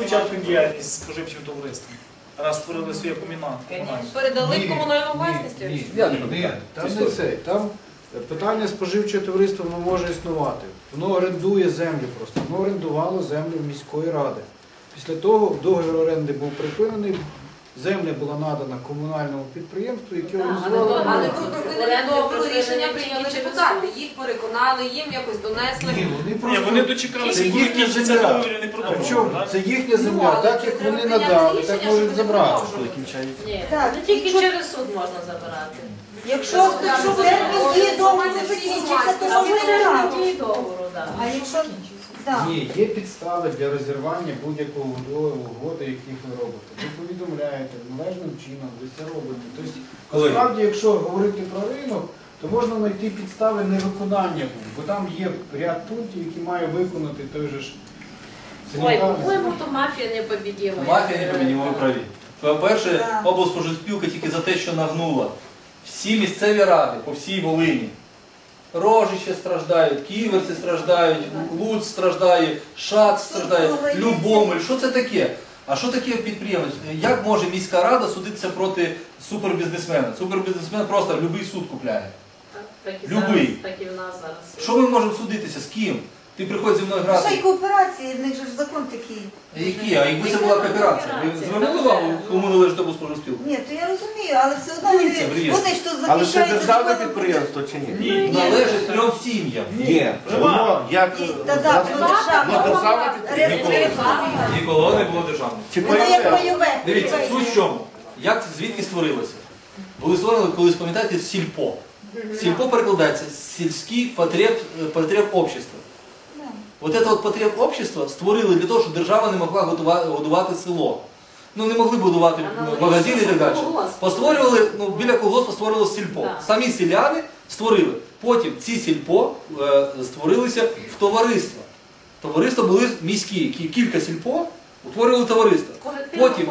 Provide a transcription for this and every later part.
спочатку діяльність споживчого товариства, раз створили своє комінат. Передали в комунальну власність? ні. Не Ні, там не це. Там питання споживчого товариства воно може існувати. Воно орендує землю просто. Воно орендувало землю міської ради. Після того договір оренди був припинений, земля була надана комунальному підприємству, яке організувало. Але оренду. про припинення договору рішення прийняли депутати. Їх переконали, їм якось донесли. Ні, вони Ні, просто вони дочекалися, Це коли їхня кінчиться земля. договір і не продовжували. так? Це їхня Ну, земля, але так як вони надали, рішення, так можуть щоб забрати. Ні, Так, не тільки якщо- через суд можна забирати. Якщо, термін дії договору це закінчиться, то Через забирати. договору, так. А якщо так. Ні, є підстави для розірвання будь-якого угоди, угоди, яких ви робите. Ви повідомляєте належним чином, ви це робите. Тобто, насправді, якщо говорити про ринок, то можна знайти підстави невиконання бо там є ряд пунктів, які має виконати той же ж Ой, санітарний. по-моєму, то мафія не побіділа. Мафія не поміняла, ви праві. По-перше, Так. облспоживспілка тільки за те, що нагнула. Всі місцеві ради по всій Волині. Рожище страждають, ківерці страждають, Луць страждає, Шац страждає, Любомель. Що це таке? А що таке підприємець? Як може міська рада судитися проти супербізнесмена? Супербізнесмен просто будь-який суд купляє. Так і Любий. так і в нас зараз. Що ми можемо судитися? З ким? Ти приходь зі мною Ще й кооперації, в них же ж закон такий. Які? А якби це була кооперація? Ви звернули увагу, кому належить облспоживспілка? Ні, то я розумію, але все одно вони, Дивіться, в реєстрі. вони ж тут Але це захищають державне підприємство чи ні? Ні. Належить трьом сім'ям. Ні, воно як Та так, воно державне. державне підприємство. Ніколи не було державним. Чи Воно як ПСР? бойове. Дивіться, суть в чому? Як звідки створилося? Були створені, колись пам'ятаєте, сільпо. Сільпо перекладається сільський потреб, потреб общества. От це от потреб общества створили для того, щоб держава не могла годувати село. Ну не могли будувати ну, магазини і так далі. Постворювали, ну, біля колгоспу створило сільпо. Так. Самі селяни створили. Потім ці сільпо е, створилися в товариства. Товариства були міські, кілька сільпо утворювали товариство. Потім,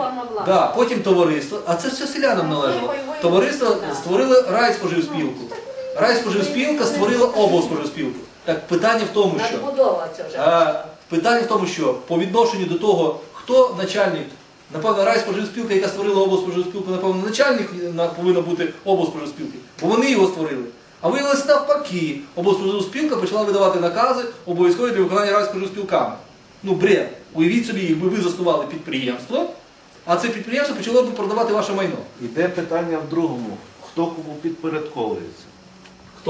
да, потім товариство, а це все селянам належало. Товариство створило райспоживспілку. Райспоживспілка створила облспоживспілку. Так питання в тому, що Надбудова це вже. е, питання в тому, що по відношенню до того, хто начальник, напевно, райспоживспілка, яка створила облспоживспілку, напевно, начальник на- повинен бути облспоживспілки, бо вони його створили. А виявилося навпаки, облспоживспілка почала видавати накази обов'язкові для виконання райспоживспілками. Ну, бред. Уявіть собі, якби ви заснували підприємство, а це підприємство почало б продавати ваше майно. Іде питання в другому. Хто кому підпорядковується?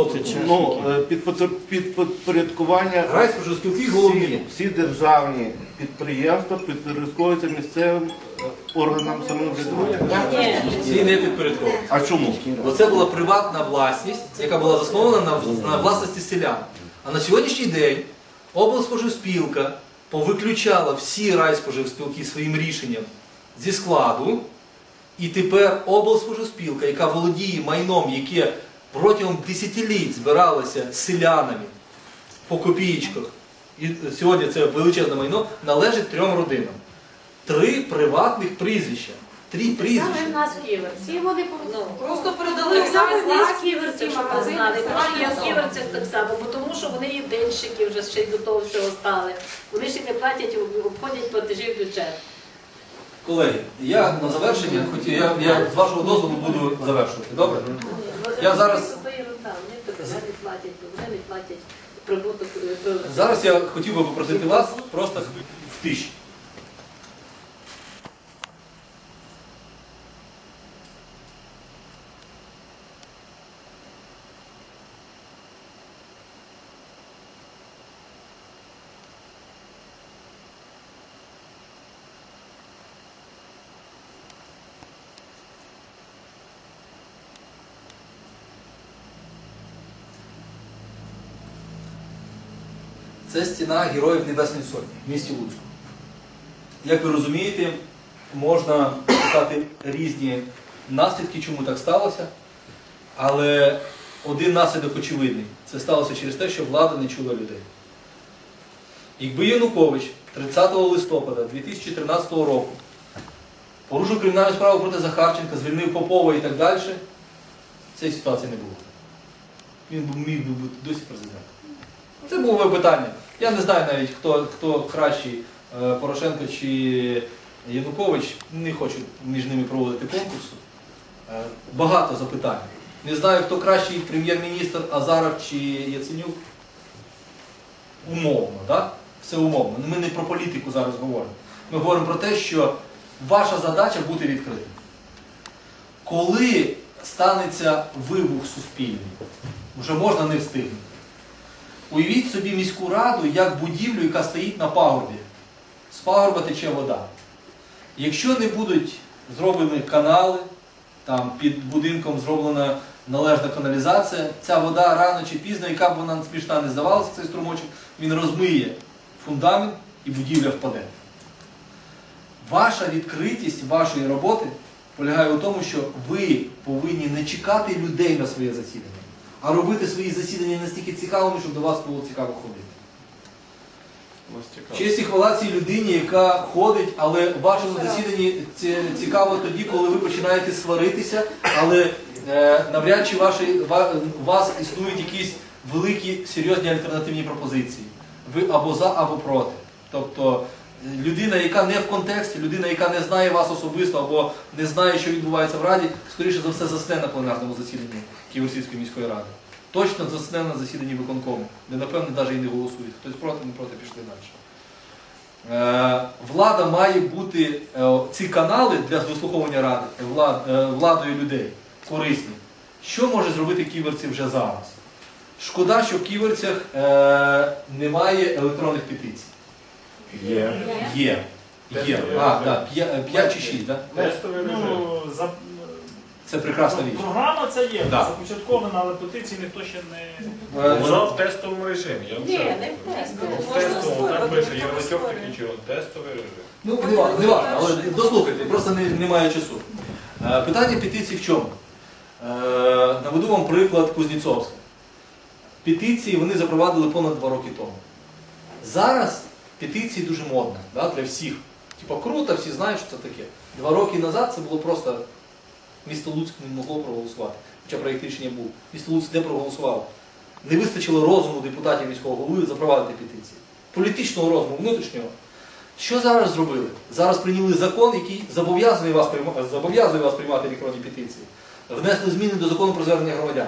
Це? Ну, е, підпо- підпорядкування Райспоживспілки головні. всі державні підприємства підпорядковуються місцевим е, органам самоврядування. Ні. Всі не підпорядковані. А чому? Бо це була приватна власність, яка була заснована на, на власності селян. А на сьогоднішній день облспоживспілка повиключала всі райспоживспілки своїм рішенням зі складу. І тепер облспоживспілка, яка володіє майном, яке протягом десятиліть збиралося селянами по копієчках, і сьогодні це величезне майно, належить трьом родинам. Три приватних прізвища. Три Саме в прізвища. нас ківер. Всі вони Ну, Просто передали так само саме в нас власність, ківерці, ці щоб ви знали. Тому що особи. в так само, бо тому що вони є денщики вже ще й до того всього стали. Вони ще не платять, обходять платежі в бюджет. Колеги, я на завершення хотів, я, я з вашого дозволу буду завершувати. Добре? Я зараз- е, Зараз я хотів би попросити вас просто в тиші. Це стіна Героїв Небесної Сотні в місті Луцьку. Як ви розумієте, можна шукати різні наслідки, чому так сталося. Але один наслідок очевидний. Це сталося через те, що влада не чула людей. Якби Янукович 30 листопада 2013 року порушив кримінальну справу проти Захарченка, звільнив Попова і так далі, цієї ситуації не було. Він міг би бути досі президентом. Це було би питання. Я не знаю навіть, хто, хто кращий е, Порошенко чи Янукович, не хочу між ними проводити конкурсу. Е, Багато запитань. Не знаю, хто кращий прем'єр-міністр Азаров чи Яценюк. Умовно, так? Все умовно. Ми не про політику зараз говоримо. Ми говоримо про те, що ваша задача бути відкритим. Коли станеться вибух суспільний, вже можна не встигнути. Уявіть собі міську раду як будівлю, яка стоїть на пагорбі. З пагорба тече вода. Якщо не будуть зроблені канали, там під будинком зроблена належна каналізація, ця вода рано чи пізно, яка б вона смішна не здавалася, цей струмочок, він розмиє фундамент і будівля впаде. Ваша відкритість вашої роботи полягає у тому, що ви повинні не чекати людей на своє засідання, а робити свої засідання настільки цікавими, щоб до вас було цікаво ходити. Честь і хвала цій людині, яка ходить, але в вашому засіданні цікаво тоді, коли ви починаєте сваритися, але е, навряд чи ваші, ва- у вас існують якісь великі серйозні альтернативні пропозиції. Ви або за, або проти. Тобто людина, яка не в контексті, людина, яка не знає вас особисто або не знає, що відбувається в Раді, скоріше за все засне на пленарному засіданні Києво-Російської міської ради. Точно засне на засіданні виконкому, де, напевно, навіть і не голосують. Хтось проти, не проти, пішли далі. Е, влада має бути, е, ці канали для вислуховування ради е, владою людей корисні. Що може зробити ківерці вже зараз? Шкода, що в ківерцях немає електронних петицій. Є. Є. Є. А, так, 5 чи 6, так? Тестовий режим. Ну, за, Це прекрасна річ. програма це є, Да. започаткована, але петиції ніхто ще не... Е, Вона в тестовому режимі. Я Ні, вже не в тестовому. в Можна тестовому так пише, можна Євротьок створювати. такий чого, тестовий режим. Ну, не важливо, не важливо, але дослухайте, просто не- немає часу. Е, Питання петицій в чому? Е, Наведу вам приклад Кузнєцовська. Петиції вони запровадили понад два роки тому. Зараз петиції дуже модні да, для всіх. Типа круто, всі знають, що це таке. Два роки назад це було просто місто Луцьк не могло проголосувати. Хоча проєкт рішення був. Місто Луцьк не проголосувало. Не вистачило розуму депутатів міського голови запровадити петиції. Політичного розуму, внутрішнього. Що зараз зробили? Зараз прийняли закон, який зобов'язує вас, зобов'язує вас приймати електронні петиції. Внесли зміни до закону про звернення громадян.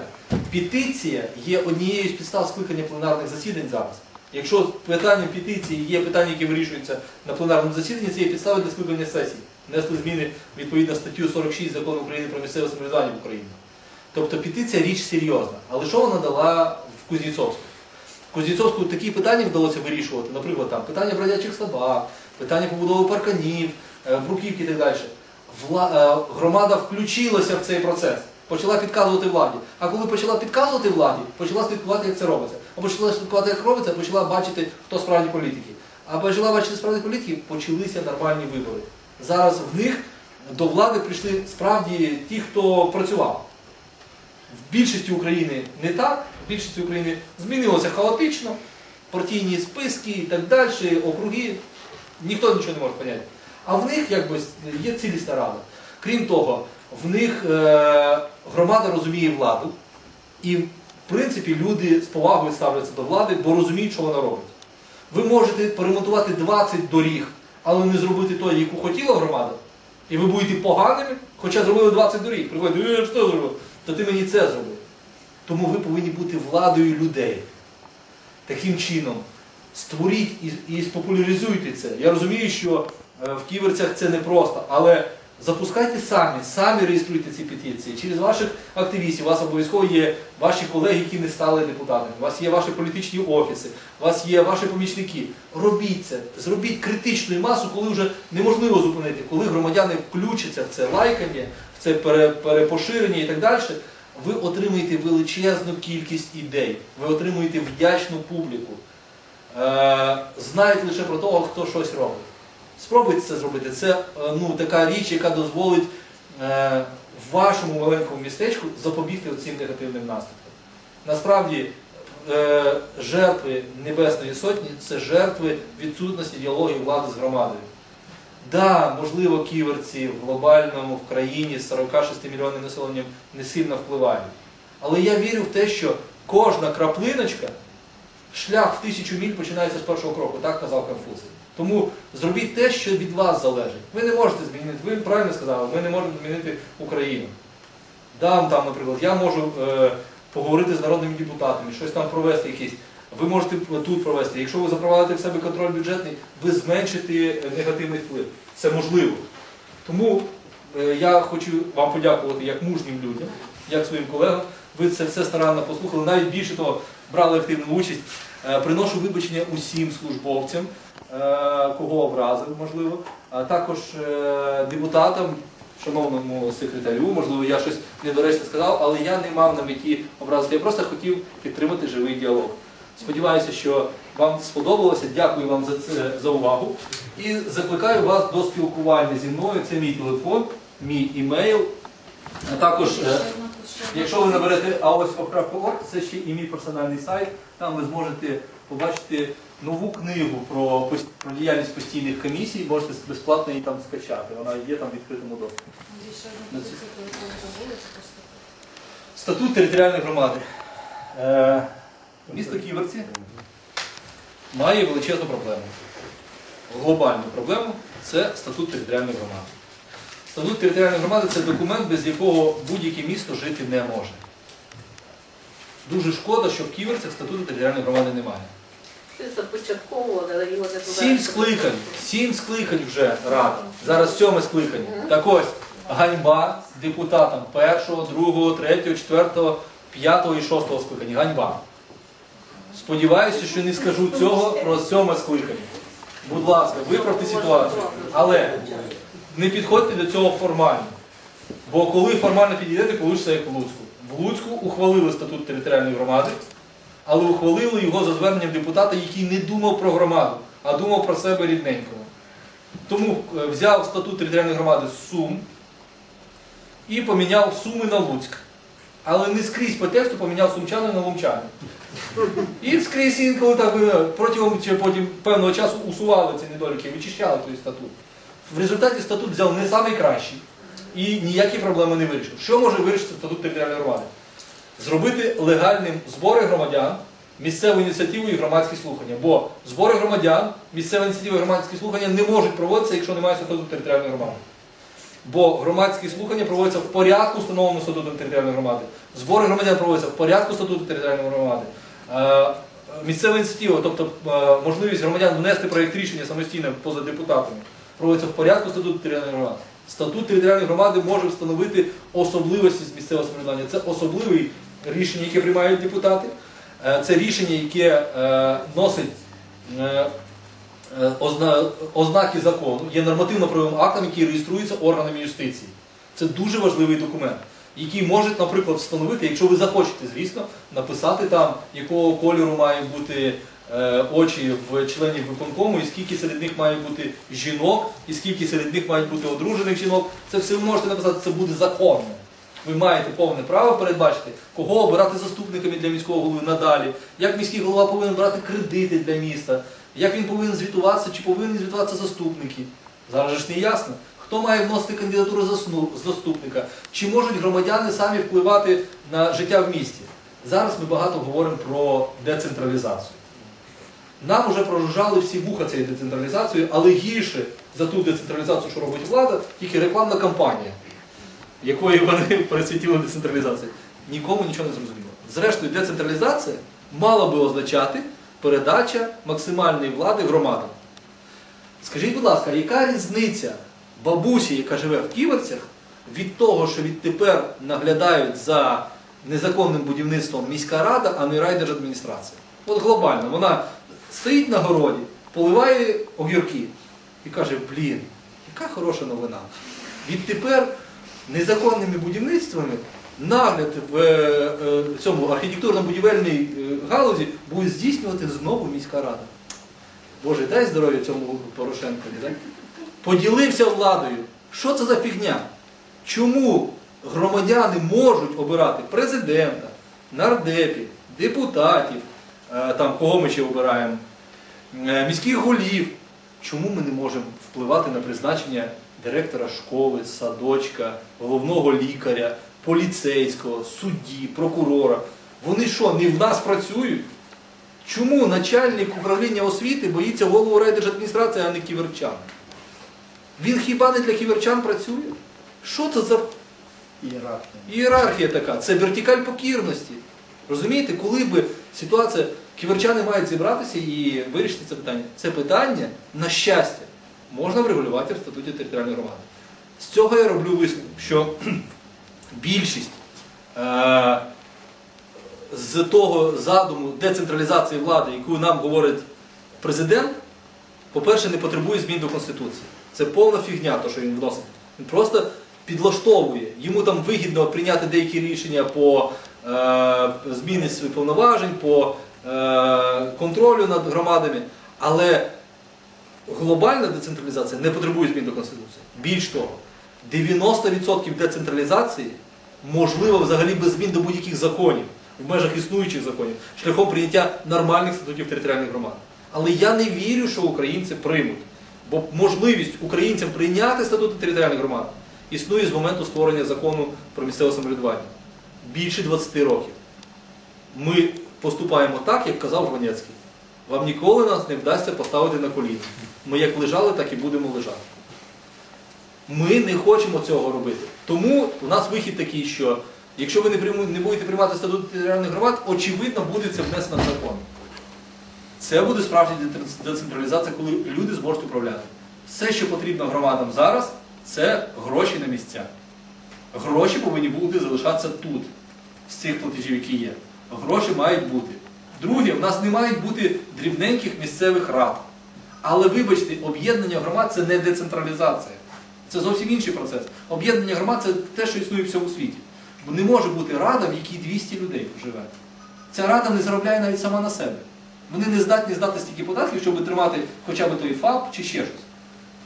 Петиція є однією з підстав скликання пленарних засідань зараз. Якщо питання петиції є питання, які вирішуються на пленарному засіданні, це є підстави для скликання сесії. Внесли зміни відповідно статтю 46 закону України про місцеве самоврядування в Україні. Тобто петиція річ серйозна. Але що вона дала в Кузнєцовську? В Кузнєцовську такі питання вдалося вирішувати, наприклад, там питання бродячих собак, питання побудови парканів, е, бруківки і так далі. Вла... е, Громада включилася в цей процес, почала підказувати владі. А коли почала підказувати владі, почала слідкувати, як це робиться. А почала слідкувати, як робиться, почала бачити, хто справді політики. А почала бачити справді політики, почалися нормальні вибори. Зараз в них до влади прийшли справді ті, хто працював. В більшості України не так, в більшості України змінилося хаотично, партійні списки і так далі, округи, ніхто нічого не може поняти. А в них якби є цілісна рада. Крім того, в них е, громада розуміє владу, і принципі люди з повагою ставляться до влади, бо розуміють, що вона робить. Ви можете поремонтувати 20 доріг, але не зробити той, яку хотіла громада, і ви будете поганими, хоча зробили 20 доріг. Приходять, «Е, що зробив? То ти мені це зробив. Тому ви повинні бути владою людей. Таким чином, створіть і, і спопуляризуйте це. Я розумію, що е, в ківерцях це непросто, але запускайте самі, самі реєструйте ці петиції. Через ваших активістів, у вас обов'язково є ваші колеги, які не стали депутатами, у вас є ваші політичні офіси, у вас є ваші помічники. Робіть це, зробіть критичну масу, коли вже неможливо зупинити, коли громадяни включаться в це лайкання, в це перепоширення і так далі. Ви отримаєте величезну кількість ідей, ви отримуєте вдячну публіку. Е, знають лише про того, хто щось робить. Спробуйте це зробити. Це е, ну, така річ, яка дозволить е, вашому маленькому містечку запобігти цим негативним наслідкам. Насправді, е, жертви Небесної Сотні це жертви відсутності діалогу влади з громадою. Да, можливо, ківерці в глобальному в країні з 46 мільйонним населенням не сильно впливають. Але я вірю в те, що кожна краплиночка, шлях в тисячу міль починається з першого кроку, так казав Конфуцій. Тому зробіть те, що від вас залежить. Ви не можете змінити, ви правильно сказали, ми не можемо змінити Україну. Дам там, наприклад, я можу е, поговорити з народними депутатами, щось там провести якісь. Ви можете тут провести. Якщо ви запровадите в себе контроль бюджетний, ви зменшите негативний вплив. Це можливо. Тому е, я хочу вам подякувати як мужнім людям, як своїм колегам. Ви це все старанно послухали. Навіть більше того, брали активну участь. Е, Приношу вибачення усім службовцям, кого образив, можливо, а також е, депутатам, шановному секретарю, можливо, я щось недоречно сказав, але я не мав на меті образити. Я просто хотів підтримати живий діалог. Сподіваюся, що вам сподобалося. Дякую вам за це за увагу. І закликаю вас до спілкування зі мною. Це мій телефон, мій імейл. А також, е, якщо ви наберете aos.org, це ще і мій персональний сайт. Там ви зможете побачити нову книгу про, про діяльність постійних комісій. Можете безплатно її там скачати. Вона є там в відкритому доступі. Статут територіальної громади. Е, Місто Ківерці має величезну проблему. Глобальну проблему це статут територіальної громади. Статут територіальної громади це документ, без якого будь-яке місто жити не може. Дуже шкода, що в Ківерцях статуту територіальної громади немає. Започатковували, але його не Сім скликань, сім скликань вже рада. Зараз сьоме скликання. Так ось ганьба депутатам першого, другого, третього, четвертого, п'ятого і шостого скликання. Ганьба. Сподіваюся, що не скажу цього про сьоме скликання. Будь ласка, виправте ситуацію. Але не підходьте до цього формально. Бо коли формально підійдете, вийде як в Луцьку. В Луцьку ухвалили статут територіальної громади, але ухвалили його за зверненням депутата, який не думав про громаду, а думав про себе рідненького. Тому е, взяв статут територіальної громади Сум і поміняв Суми на Луцьк. Але не скрізь по тексту поміняв сумчани на лумчани. І скрізь інколи так е, протягом чи потім певного часу усували ці недоліки, вичищали той статут. В результаті статут взяв не найкращий і ніякі проблеми не вирішив. Що може вирішити статут територіальної громади? Зробити легальним збори громадян, місцеву ініціативу і громадські слухання. Бо збори громадян, місцева ініціатива і громадські слухання не можуть проводитися, якщо немає статуту територіальної громади. Бо громадські слухання проводяться в порядку, встановленому статутом територіальної громади. Збори громадян проводяться в порядку статуту територіальної громади. Е, Місцева ініціатива, тобто е, можливість громадян внести проєкт рішення самостійно поза депутатами, проводиться в порядку статуту територіальної громади. Статут територіальної громади може встановити особливості місцевого самоврядування. Це особливе рішення, яке приймають депутати. Е, Це рішення, яке е, носить е, озна- ознаки закону, є нормативно-правовим актом, який реєструється органами юстиції. Це дуже важливий документ, який може, наприклад, встановити, якщо ви захочете, звісно, написати там, якого кольору мають бути очі в членів виконкому, і скільки серед них має бути жінок, і скільки серед них мають бути одружених жінок. Це все ви можете написати, це буде законно. Ви маєте повне право передбачити, кого обирати заступниками для міського голови надалі, як міський голова повинен брати кредити для міста, як він повинен звітуватися, чи повинні звітуватися заступники. Зараз ж не ясно. Хто має вносити кандидатуру заступника? Чи можуть громадяни самі впливати на життя в місті? Зараз ми багато говоримо про децентралізацію. Нам вже прожужжали всі вуха цієї децентралізації, але гірше за ту децентралізацію, що робить влада, тільки рекламна кампанія, якої вони присвятили децентралізації. Нікому нічого не зрозуміло. Зрештою, децентралізація мала би означати передача максимальної влади громадам. Скажіть, будь ласка, яка різниця бабусі, яка живе в Ківерцях, від того, що відтепер наглядають за незаконним будівництвом міська рада, а не райдержадміністрація? От глобально, вона стоїть на городі, поливає огірки і каже, блін, яка хороша новина. Відтепер незаконними будівництвами нагляд в е, е, цьому архітектурно-будівельній е, галузі буде здійснювати знову міська рада. Боже, дай здоров'я цьому Порошенкові. Поділився владою. Що це за фігня? Чому громадяни можуть обирати президента, нардепів, депутатів, там, кого ми ще обираємо, міських голів? Чому ми не можемо впливати на призначення директора школи, садочка, головного лікаря, поліцейського, судді, прокурора? Вони що, не в нас працюють? Чому начальник управління освіти боїться голову райдержадміністрації, а не ківерчан? Він хіба не для ківерчан працює? Що це за Ієрархія. ієрархія така? Це вертикаль покірності. Розумієте, коли би ситуація, ківерчани мають зібратися і вирішити це питання. Це питання, на щастя, можна врегулювати в статуті територіальної громади. З цього я роблю висновок, що більшість е, з того задуму децентралізації влади, яку нам говорить президент, по-перше, не потребує змін до Конституції. Це повна фігня, то, що він вносить. Він просто підлаштовує. Йому там вигідно прийняти деякі рішення по е, зміни своїх повноважень, по е, контролю над громадами. Але глобальна децентралізація не потребує змін до Конституції. Більш того, 90% децентралізації можливо взагалі без змін до будь-яких законів, в межах існуючих законів, шляхом прийняття нормальних статутів територіальних громад. Але я не вірю, що українці приймуть. Бо можливість українцям прийняти статути територіальних громад існує з моменту створення закону про місцеве самоврядування. Більше 20 років. Ми поступаємо так, як казав Жванецький. Вам ніколи нас не вдасться поставити на коліна. Ми як лежали, так і будемо лежати. Ми не хочемо цього робити. Тому у нас вихід такий, що якщо ви не, не будете приймати статут територіальних громад, очевидно буде це внесено в закон. Це буде справжня децентралізація, коли люди зможуть управляти. Все, що потрібно громадам зараз, це гроші на місця. Гроші повинні бути залишатися тут, з цих платежів, які є. Гроші мають бути. Друге, в нас не мають бути дрібненьких місцевих рад. Але вибачте, об'єднання громад це не децентралізація. Це зовсім інший процес. Об'єднання громад це те, що існує в всьому світі. Бо не може бути рада, в якій 200 людей живе. Ця рада не заробляє навіть сама на себе. Вони не здатні здати стільки податків, щоб тримати хоча б той ФАП чи ще щось.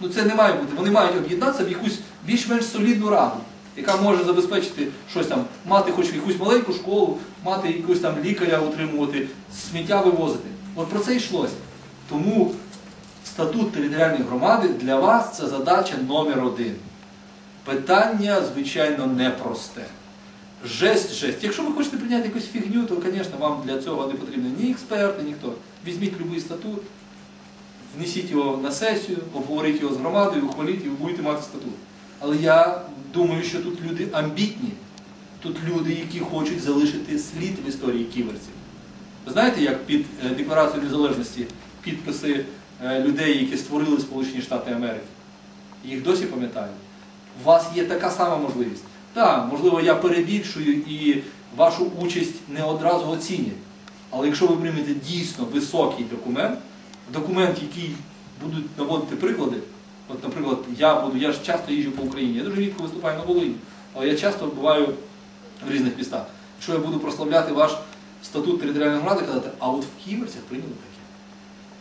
Ну це не має бути. Вони мають об'єднатися в якусь більш-менш солідну раду, яка може забезпечити щось там, мати хоч якусь маленьку школу, мати якусь там лікаря утримувати, сміття вивозити. От про це йшлося. Тому статут територіальної громади для вас це задача номер один. Питання, звичайно, непросте. Жесть, жесть. Якщо ви хочете прийняти якусь фігню, то, звісно, вам для цього не потрібні ні експерти, ніхто. Візьміть будь-який статут, внесіть його на сесію, обговоріть його з громадою, ухваліть і ви будете мати статут. Але я думаю, що тут люди амбітні, тут люди, які хочуть залишити слід в історії ківерців. Ви знаєте, як під е, Декларацією незалежності підписи е, людей, які створили Сполучені Штати Америки? Їх досі пам'ятають. У вас є така сама можливість. Так, можливо, я перебільшую і вашу участь не одразу оцінять. Але якщо ви приймете дійсно високий документ, документ, який будуть наводити приклади, от, наприклад, я буду, я ж часто їжджу по Україні, я дуже рідко виступаю на Волині, але я часто буваю в різних містах. Якщо я буду прославляти ваш статут територіальної громади, казати, а от в Ківерцях прийняли таке.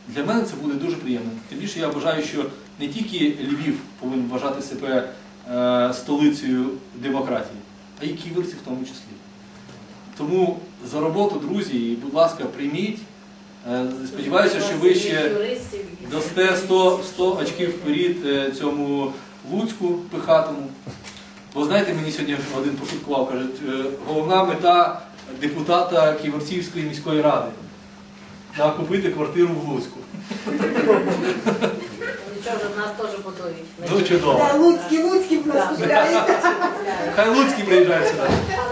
Для мене це буде дуже приємно. Тим більше я вважаю, що не тільки Львів повинен вважати себе е, столицею демократії, а й ківерці в тому числі. Тому за роботу, друзі, і, будь ласка, прийміть. Е, Сподіваюся, що ви ще. Дасте 100, 100 очків вперед е, цьому Луцьку пихатому. Бо знаєте, мені сьогодні один пошуткував, каже, е, головна мета депутата Ківерцівської міської ради да, купити квартиру в Луцьку. Нічого, в нас теж подоють. Ну чудово. Луцькі, Луцькі в нас купляють. Хай Луцький приїжджає сюди.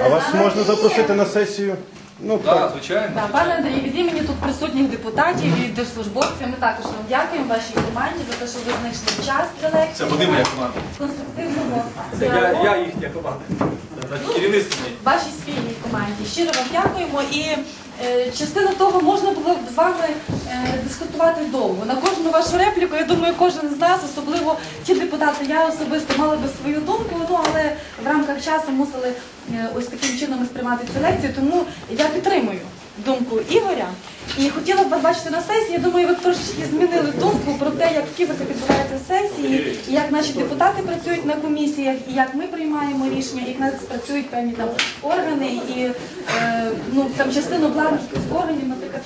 А вас можна запросити на сесію? Ну Так, так. звичайно. Так, пане Андрій, від імені тут присутніх депутатів і держслужбовців ми також вам дякуємо вашій команді за те, що ви знайшли час для Це буде моя команда. конструктивного Це я, я їхня команда. Керівництво вашій спільній команді. Щиро вам дякуємо. І е, частину того можна було б з вами е, дискутувати довго. На кожну вашу репліку, я думаю, кожен з нас, особливо ті депутати, я особисто мала би свою думку, ну але в рамках часу мусили е, ось таким чином сприймати цю лекцію. Тому я підтримую думку Ігоря. І хотіла б вас бачити на сесії. Я думаю, ви трошечки змінили думку про те, як в Києві відбуваються сесії, і як наші депутати працюють на комісіях, і як ми приймаємо рішення, як нас працюють певні там органи, і е, ну там частину владних органів, наприклад.